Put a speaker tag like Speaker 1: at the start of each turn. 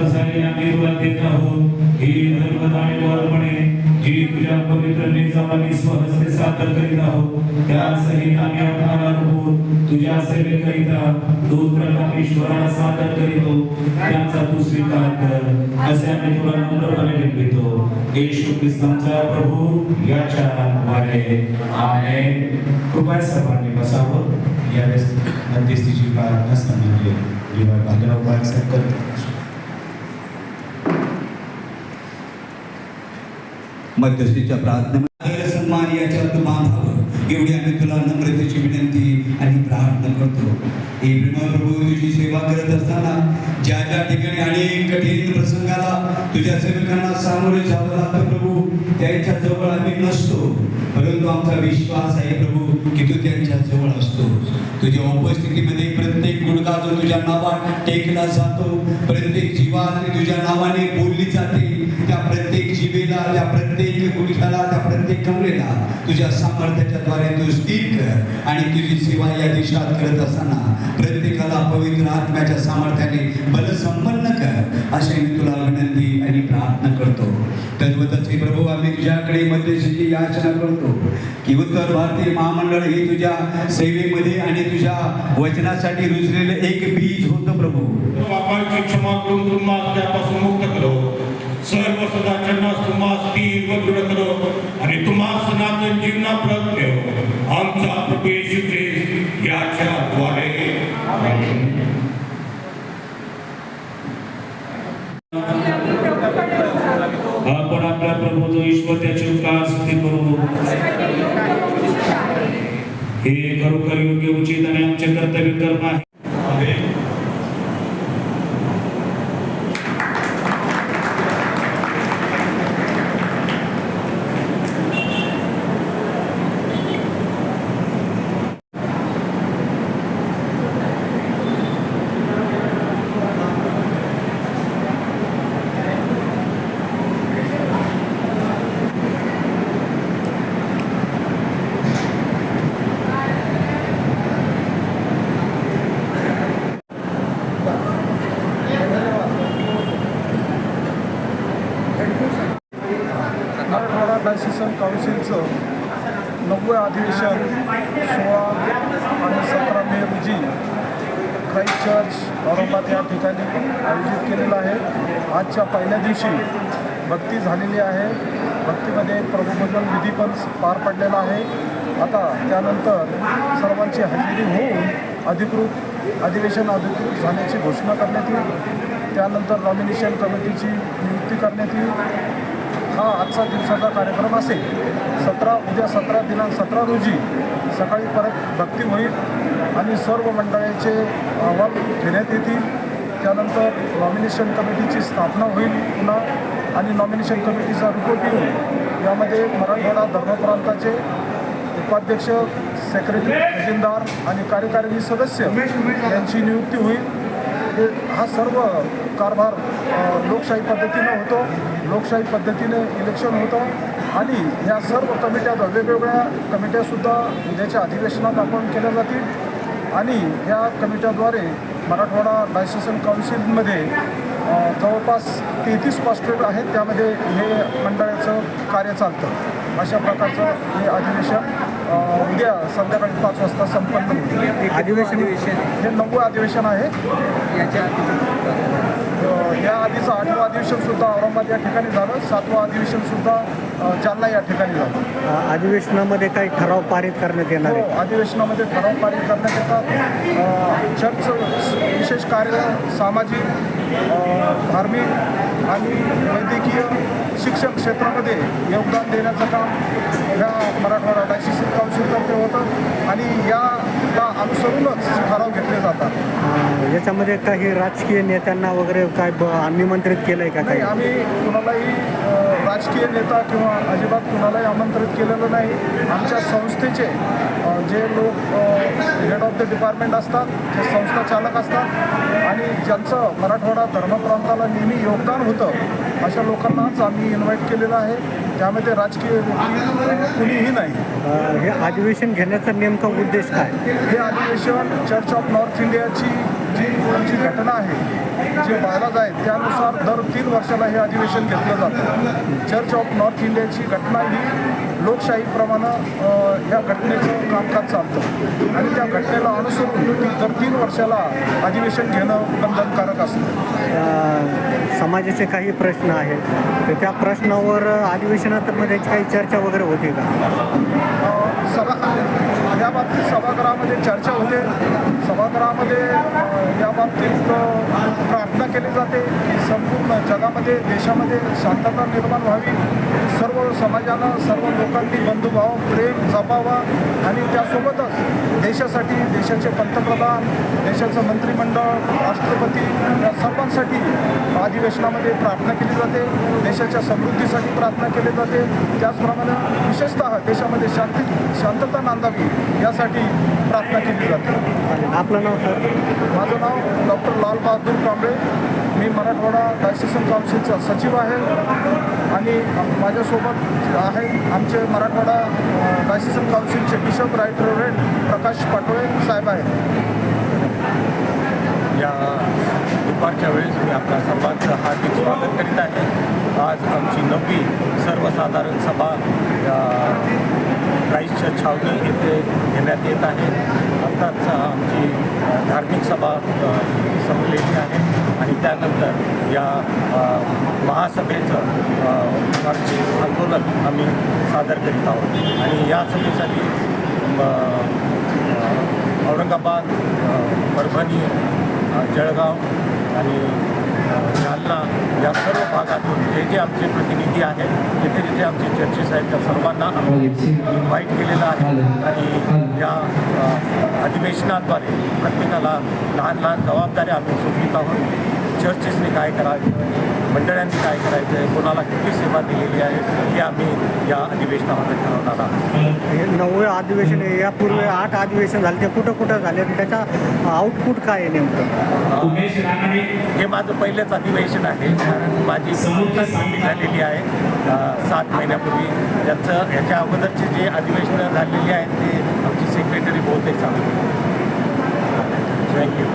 Speaker 1: हातून प्राप्त आम्ही तुला देत आहोत ही धर्मत आणि वरपणे जी तुझ्या पवित्र निजामाने स्वहस्ते सादर करीत आहोत त्या सहित आम्ही अठारा रूप तुझ्या सेवेकरिता दूत प्रताप ईश्वराला सादर करीतो त्याचा तू स्वीकार कर असे आम्ही तुला नम्रपणे विनवितो येशू ख्रिस्तांचा प्रभू याच्या द्वारे आमेन. कृपया सर्वांनी बसावं.
Speaker 2: यावेळेस मध्यस्थीची प्रार्थना सन्माननीय विभाग भागराव पाटील साहेब करतात
Speaker 3: मध्यस्थीच्या प्रार्थने सन्मान याच्यात बांधावं एवढी आम्ही तुला नम्रतेची विनंती आणि प्रार्थना करतो. हे प्रभू तुझी सेवा करत असताना ज्या ज्या ठिकाणी अनेक कठीण प्रसंगाला तुझ्या सेवकांना सामोरे जावं लागतं प्रभू त्यांच्या जवळ आम्ही नसतो. परंतु आमचा विश्वास आहे प्रभू की तू त्यांच्या जवळ असतो. तुझ्या उपस्थितीमध्ये प्रत्येक गुडगा जो तुझ्या नावात टेकला जातो प्रत्येक जीवा तुझ्या नावाने बोलली जाते त्या प्रत्येक जीवेला त्या प्रत्येक गुडघ्याला त्या प्रत्येक कमरेला. तुझ्या सामर्थ्याच्याद्वारे तू स्थिर कर आणि तुझी सेवा या देशात करत असताना प्रत्येकाला पवित्र आत्म्याच्या सामर्थ्याने बलसंपन्न कर. अशी मी तुला विनंती आणि प्रार्थना करतो. तद्वतचे प्रभू आम्ही तुझ्याकडे मध्यस्थीची याचना करतो की उत्तर भारतीय महामंडळ हे तुझ्या सेवेमध्ये आणि तुझ्या वचनासाठी रुजलेलं एक बीज होतं प्रभू.
Speaker 4: आपण क्षमा करून तुम्हाला त्यापासून मुक्त करो सर्व सदा चरणास तुम्हाला स्थिर व करो आणि तुम्हास सनातन जीवना प्रत ठेव आमचा प्रभू येशू ख्रिस्त याच्या द्वारे
Speaker 1: आपण आपल्या प्रभू जो ईश्वर त्याची उपकार स्तुती करू हे खरोखर योग्य उचित आणि आमचे कर्तव्य कर्म आहे.
Speaker 5: मराठवाडा डायसेशन काउन्सिलचं नववे अधिवेशन सोळा आणि सतरा मे रोजी क्राईस्ट चर्च औरंगाबाद या ठिकाणी आयोजित केलेलं आहे. आजच्या पहिल्या दिवशी भक्ती झालेली आहे. भक्तीमध्ये प्रभुभजन विधी पण पार पडलेला आहे. आता त्यानंतर सर्वांची हजेरी होऊन अधिकृत अधिवेशन अधिकृत झाल्याची घोषणा करण्यात येईल. त्यानंतर नॉमिनेशन कमिटीची नियुक्ती करण्यात येईल. हा आजचा दिवसाचा कार्यक्रम असेल. सतरा उद्या सतरा दिनांक सतरा रोजी सकाळी परत भक्ती होईल आणि सर्व मंडळाचे अहवाल घेण्यात येतील. त्यानंतर नॉमिनेशन कमिटीची स्थापना होईल पुन्हा आणि नॉमिनेशन कमिटीचा रिपोर्ट येईल. यामध्ये मराठवाडा धर्मप्रांताचे उपाध्यक्ष सेक्रेटरी खजिनदार आणि कार्यकारिणी सदस्य यांची नियुक्ती होईल. हे हा सर्व कारभार लोकशाही पद्धतीनं होतो. लोकशाही पद्धतीने इलेक्शन होतं. आणि ह्या सर्व कमिट्या वेगवेगळ्या कमिट्यासुद्धा उद्याच्या अधिवेशनात आपण केल्या जातील. आणि ह्या कमिट्याद्वारे मराठवाडा डायसेशन काउन्सिलमध्ये जवळपास तेहतीस पास्टेट आहेत. त्यामध्ये हे मंडळाचं कार्य चालतं. अशा प्रकारचं हे अधिवेशन उद्या संध्याकाळी पाच वाजता संपन्न होईल.
Speaker 6: अधिवेशन
Speaker 5: हे नववं अधिवेशन आहे.
Speaker 6: याच्या
Speaker 5: या आधीचं आठवं अधिवेशन सुद्धा औरंगाबाद या ठिकाणी झालं. सातवं अधिवेशन सुद्धा जालना या ठिकाणी झालं.
Speaker 6: अधिवेशनामध्ये काही ठराव पारित करण्यात येणार
Speaker 5: हो
Speaker 6: आहे
Speaker 5: अधिवेशनामध्ये ठराव पारित करण्यात येतात. चर्च विशेष कार्य सामाजिक धार्मिक आणि वैद्यकीय शिक्षण क्षेत्रामध्ये योगदान देण्याचं काम ह्या मराठवाडा आणि याला अनुसरूनच ठराव घेतले जातात.
Speaker 6: याच्यामध्ये काही राजकीय नेत्यांना वगैरे काय निमंत्रित केलं आहे का
Speaker 5: नाही
Speaker 6: काही?
Speaker 5: आम्ही कुणालाही राजकीय नेता किंवा अजिबात कुणालाही आमंत्रित केलेलं नाही. आमच्या संस्थेचे जे लोक हेड ऑफ द डिपार्टमेंट असतात जे संस्था चालक असतात आणि ज्यांचं मराठवाडा धर्मप्रांताला नेहमी योगदान होतं अशा लोकांनाच आम्ही इन्व्हाइट केलेलं आहे. त्यामध्ये राजकीय व्यक्ती कुणीही नाही.
Speaker 6: हे अधिवेशन घेण्याचा नेमका उद्देश काय?
Speaker 5: हे अधिवेशन चर्च ऑफ नॉर्थ इंडियाची जी आमची घटना आहे जे बायलाज आहे त्यानुसार दर तीन वर्षाला हे अधिवेशन घेतलं जातं. चर्च ऑफ नॉर्थ इंडियाची घटना ही लोकशाहीप्रमाणे या घटनेचं कामकाज चालतं. आणि त्या घटनेला अनुसरून दर तीन वर्षाला अधिवेशन घेणं बंधनकारक असतं.
Speaker 6: समाजाचे काही प्रश्न आहेत. तर त्या प्रश्नावर अधिवेशनात मध्ये काही चर्चा वगैरे होते का?
Speaker 5: सभा या बाबतीत सभागृहामध्ये चर्चा होते. सभागृहामध्ये याबाबतीत या बाबतीत प्रार्थना केली जाते की संपूर्ण जगामध्ये देशामध्ये शांतता निर्माण व्हावी. सर्व समाजानं सर्व लोकांनी बंधुभाव प्रेम जपावा आणि त्यासोबतच देशासाठी देशाचे पंतप्रधान देशाचं मंत्रिमंडळ राष्ट्रपती या सर्वांसाठी अधिवेशनामध्ये प्रार्थना केली जाते. देशाच्या समृद्धीसाठी प्रार्थना केली जाते. त्याचप्रमाणे विशेषतः देशामध्ये शांती शांतता नांदावी यासाठी प्रार्थना केली जाते.
Speaker 6: आपलं नाव सर?
Speaker 5: माझं नाव डॉक्टर लाल बहादूर कांबळे. मी मराठवाडा डायसेशन काउन्सिलचा सचिव आहे आणि माझ्यासोबत आहे आमचे Marathwada diocesan काउन्सिलचे bishop right reverend Prakash Patole साहेब आहेत.
Speaker 7: या दुपारच्या वेळेस मी आपल्या सर्वांचं हार्दिक स्वागत करीत आहे. आज आमची नववी सर्वसाधारण सभा या क्राईस्टच्या छावणी येथे घेण्यात येत आहे. आत्ताच आमची धार्मिक सभा संपलेली आहे आणि त्यानंतर या महासभेचं अ, मागचे आंदोलन आम्ही सादर करीत आहोत. आणि या सभेसाठी औरंगाबाद परभणी जळगाव आणि जालना या सर्व भागातून जे जे आमचे प्रतिनिधी आहेत जिथे जिथे आमचे चर्चेस आहेत त्या सर्वांना आम्ही इन्व्हाइट केलेलं आहे. आणि या अधिवेशनाद्वारे प्रत्येकाला लहान लहान जबाबदाऱ्या आम्ही सोपवित आहोत. चर्चेसने काय करायचं? मंडळांनी काय करायचं आहे कोणाला किती सेवा दिलेली आहे? हे आम्ही या अधिवेशनामध्ये ठरवणार आहोत.
Speaker 6: हे नववे अधिवेशन. यापूर्वी आठ अधिवेशन झाले. ते कुठं कुठं झाले आणि त्याचा आउटपुट काय आहे नेमकं?
Speaker 7: हे माझं पहिलंच अधिवेशन आहे. कारण माझी झालेली आहे. सात महिन्यापूर्वी. त्याचं याच्या अगोदरचे जे अधिवेशनं झालेली आहेत ते आमची सेक्रेटरी बहुतेक सांगतो थँक्यू